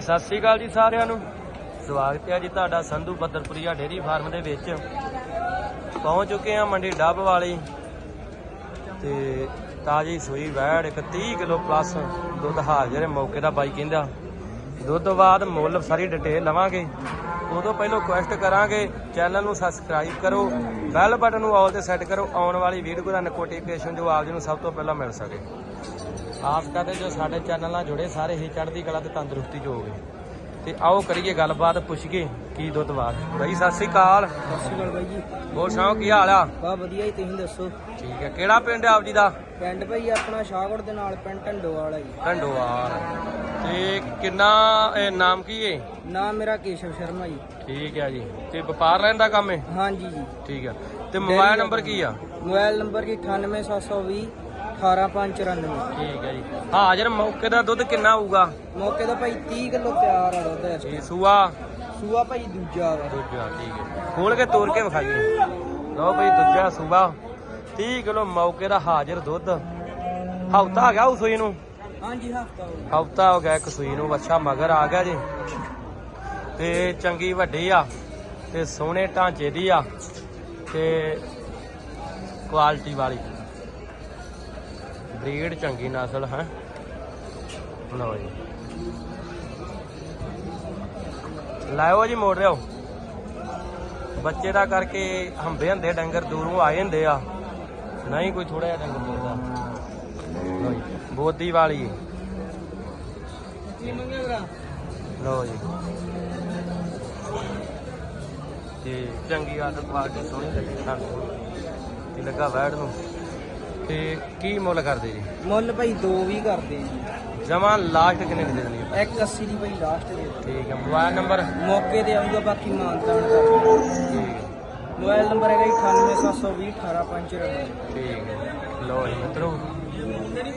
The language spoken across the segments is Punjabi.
ਸਤਿ ਸ੍ਰੀ ਅਕਾਲ ਜੀ ਸਾਰਿਆਂ ਨੂੰ। ਸਵਾਗਤ ਹੈ ਜੀ ਤੁਹਾਡਾ ਸੰਧੂ ਬੱਦਰਪੁਰੀਆ ਡੇਰੀ ਫਾਰਮ ਦੇ ਵਿੱਚ। ਪਹੁੰਚ ਚੁੱਕੇ ਆ ਮੰਡੀ ਡੱਬ ਵਾਲੀ। ਤੇ ਤਾਜੀ ਸੂਈ ਵੈੜ ਇੱਕ 30 ਕਿਲੋ ਪਲੱਸ ਦੁੱਧ ਹਾਜ਼ਰ ਹੈ ਮੌਕੇ ਦਾ ਬਾਈ ਕਹਿੰਦਾ। ਦੁੱਧ ਤੋਂ ਬਾਅਦ ਮੁੱਲ ਸਾਰੀ ਡਿਟੇਲ ਲਵਾਂਗੇ। ਉਦੋਂ ਪਹਿਲਾਂ ਰਿਕੁਐਸਟ ਕਰਾਂਗੇ। ਚੈਨਲ ਨੂੰ ਸਬਸਕ੍ਰਾਈਬ ਕਰੋ। ਬੈਲ ਬਟਨ ਨੂੰ ਆਲ ਤੇ ਸੈੱਟ ਕਰੋ। ਆਉਣ ਵਾਲੀ ਵੀਡੀਓ ਦਾ ਨੋਟੀਫਿਕੇਸ਼ਨ ਜੋ ਆਪ ਜੀ ਨੂੰ ਸਭ ਤੋਂ ਪਹਿਲਾਂ ਮਿਲ ਸਕੇ। ਆਸ ਕਰਦੇ ਜੋ ਸਾਡੇ ਚੈਨਲ ਨਾਲ ਜੁੜੇ ਸਾਰੇ ਹੀ ਚੜ੍ਹਦੀ ਕਲਾ ਤੇ ਤੰਦਰੁਸਤੀ ਹੋਵੇ ਤੇ ਆਓ ਕਰੀਏ ਗੱਲਬਾਤ ਪੁੱਛੀਏ ਕੀ ਦੁੱਧ ਬਾਅਦ ਬਾਈ ਸਤਿ ਸ੍ਰੀ ਅਕਾਲ। ਸਤਿ ਸ਼੍ਰੀ ਅਕਾਲ ਬਾਈ ਜੀ। ਹੋਰ ਸੁਣਾਓ ਕੀ ਹਾਲ ਆ? ਬਾ ਵਧੀਆ ਜੀ ਤੁਸੀਂ ਦੱਸੋ? ਠੀਕ ਹੈ ਕਿਹੜਾ ਪਿੰਡ ਆ ਆਪ ਜੀ ਦਾ? ਪਿੰਡ ਭਾਈ ਆਪਣਾ ਸ਼ਾਹਗੜ ਦੇ ਨਾਲ ਪਿੰਡ ਢੰਡੋ ਵਾਲਾ ਜੀ। ਢੰਡੋਵਾਲ। ਤੇ ਕਿੰਨਾ ਇਹ ਨਾਮ ਕੀ ਏ? ਨਾਮ ਮੇਰਾ ਕੇਸ਼ਵ ਸ਼ਰਮਾ ਜੀ। ਠੀਕ ਹੈ ਜੀ। ਤੇ ਵਪਾਰ ਲੈਣ ਦਾ ਕੰਮ ਏ? ਹਾਂਜੀ ਜੀ। ਠੀਕ ਹੈ। ਤੇ ਮੋਬਾਈਲ ਨੰਬਰ ਕੀ ਆ? ਮੋਬਾਈਲ ਨੰਬਰ ਕੀ 98720 18594 ਠੀਕ ਹੈ ਜੀ। ਹਾਜ਼ਰ ਮੌਕੇ ਦਾ ਦੁੱਧ ਕਿੰਨਾ ਹੋਊਗਾ? ਮੌਕੇ ਦਾ ਭਾਈ 30 ਕਿਲੋ ਤਿਆਰ ਆ ਦੁੱਧ ਇਸ ਜੀ ਸੂਆ? ਸੂਆ ਭਾਈ ਦੂਜਾ ਵਾ। ਦੂਜਾ ਠੀਕ ਹੈ ਖੋਲ ਕੇ ਤੋੜ ਕੇ ਵਿਖਾਈਏ। ਲਓ ਬਈ ਦੂਜਾ ਸੂਆ। 30 ਕਿਲੋ ਮੌਕੇ ਦਾ ਹਾਜ਼ਰ ਦੁੱਧ। ਹਫਤਾ ਆ ਗਿਆ ਉਸ ਸੂਈ ਨੂੰ? ਹਾਂਜੀ ਹਫਤਾ ਹੋ ਗਿਆ। ਹਫਤਾ ਹੋ ਗਿਆ ਇੱਕ ਸੂਈ ਨੂੰ ਅੱਛਾ ਮਗਰ ਆ ਗਿਆ ਜੀ। ਤੇ ਚੰਗੀ ਵੱਡੀ ਆ ਤੇ ਸੋਹਣੇ ਢਾਂਚੇ ਦੀ ਆ ਤੇ ਕੁਆਲਿਟੀ ਵਾਲੀ। ਬਰੀਡ ਚੰਗੀ ਨਸਲ ਹੈ? ਲਓ ਜੀ। ਲਾਇਓ ਜੀ ਮੋੜ ਰਿਓ ਬੱਚੇ ਦਾ ਕਰਕੇ ਹੰਬੇ ਹੰਦੇ ਡੰਗਰ ਦੂਰੋਂ ਆਏ ਹੁੰਦੇ ਆ। ਨਹੀਂ ਕੋਈ ਥੋੜਾ ਜਿਹਾ ਡੰਗਰ ਮਿਲਦਾ। ਬੋਦੀ ਵਾਲੀ। ਕੀ ਮੰਗਿਆ ਲਓ ਜੀ। ਤੇ ਚੰਗੀ ਆਦਤ ਪਾਰਟੀ ਸੋਹਣੀ ਲੱਗੀ। ਸਾਨੂੰ ਤੇ ਲੱਗਾ ਵੈੜ ਨੂੰ। ਤੇ ਕੀ ਮੁੱਲ ਕਰਦੇ ਜੀ? ਮੁੱਲ ਭਾਈ ਦੋ ਵੀ ਕਰਦੇ ਜੀ। ਜਮਾ ਲਾਸਟ ਕਿੰਨੇ ਦੀ ਦੇ ਦੇਣੀ ਹੈ 180 ਦੀ ਭਾਈ ਲਾਸਟ ਦੇ ਠੀਕ ਹੈ ਮੋਬਾਈਲ ਨੰਬਰ? ਮੌਕੇ ਤੇ ਆਊਗਾ ਬਾਕੀ ਮਾਨਤਾਨ ਕਰ ਠੀਕ ਹੈ ਮੋਬਾਈਲ ਨੰਬਰ ਹੈਗਾ ਜੀ 98720 18594 ਠੀਕ ਹੈ ਲਓ ਜੀ ਮਿੱਤਰੋ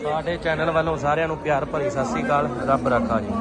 ਸਾਡੇ ਚੈਨਲ ਵੱਲੋਂ ਸਾਰਿਆਂ ਨੂੰ ਪਿਆਰ ਭਰੀ ਸਤਿ ਸ੍ਰੀ ਅਕਾਲ ਰੱਬ ਰੱਖਾ ਜੀ।